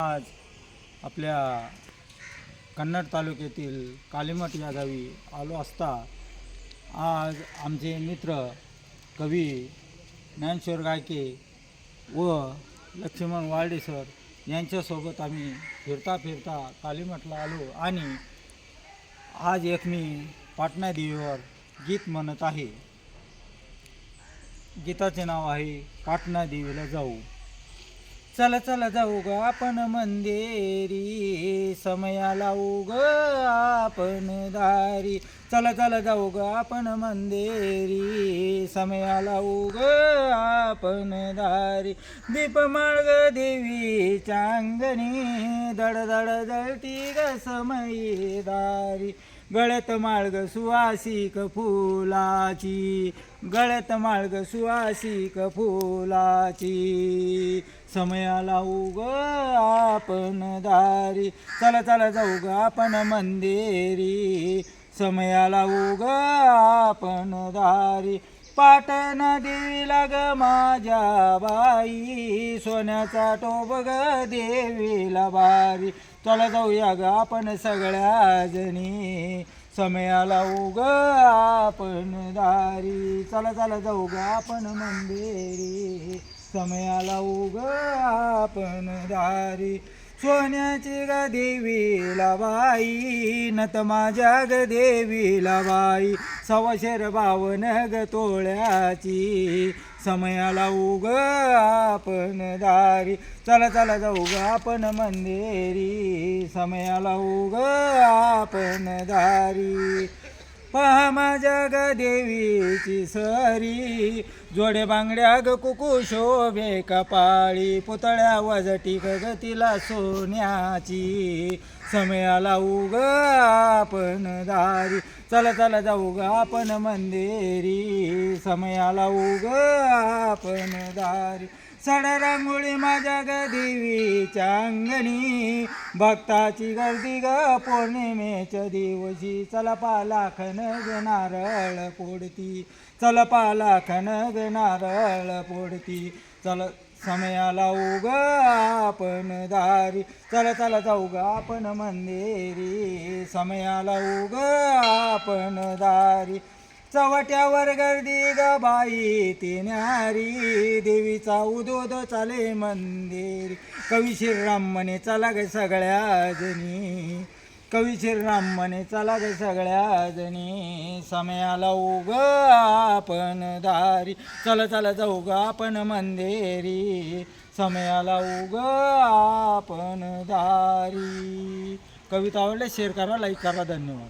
आज आपल्या कन्नड तालुक्यातील कालीमठ या गावी आलो असता आज आमचे मित्र कवी ज्ञानेश्वर गायके व लक्ष्मण वार्डेसर सर यांच्यासोबत आम्ही फिरता फिरता कालीमठला आलो आणि आज एक मी पाटणा देवीवर गीत म्हणत आहे. गीताचे नाव आहे पाटणा देवीला जाऊ. चला चला जाऊ ग आपण मंदिरी. समयाला उग आपण दारी. चला चला जाऊ ग आपण मंदिरी. समयाला उग आपण दारी. दीपमाळग देवी चांगणी. दड दड जळती ग समयी दारी. गळत माळग सुवासिक फुलाची गळत माळग सुवासिक फुलाची. समयाला उग आपण दारी चला चला जाऊ ग आपण मंदिरी. समयाला उग आपण दारी पाटण देवीला ग माझ्या बाई सोन्याचा टोप ग देवीला बारी. चला जाऊया ग आपण सगळ्या जणी. समयाला उग आपण दारी. चला चला जाऊ ग आपण मंदिरी. समयाला उग आपण दारी. सोन्याची ग देवी बाई नत माझ्या ग देवीला बाई सवाशेर बावन ग तोळ्याची समयाला उग आपण दारी. चला चला जाऊ ग आपण मंदिरी समयाला उग आपण दारी. पहा माझ्या ग देवीची सरी. जोडे बांगड्या ग कुकू शोभे कपाळी पुतळ्या वजटी ग तिला सोन्याची. समयाला उग आपण दारी. चला चला जाऊ ग आपण मंदिरी. समयाला उग आपण दारी. सडा रांगोळी माझ्या ग देवीच्या अंगणी. भक्ताची गर्दी ग पौर्णिमेच्या दिवशी. चला पालाखन ग नारळ पोडती चल पालाखन ग नारळ पोडती चल समयाला उग आपण दारी. चला चला जाऊ ग आपण मंदिरी. समयाला उग आपण दारी. चवट्यावर गर्दी ग बाई ती न्यारी. देवीचा उदोद चाले मंदिर. कवी श्रीराम म्हणे चला ग सगळ्या जणी. कवी श्रीराम म्हणे चला ग सगळ्या जणी. समयाला उग आपण दारी. चला चला जाऊ ग आपण मंदिरी. समयाला उग आपण दारी. कविता आवडल्या शेअर करा लाईक करा धन्यवाद.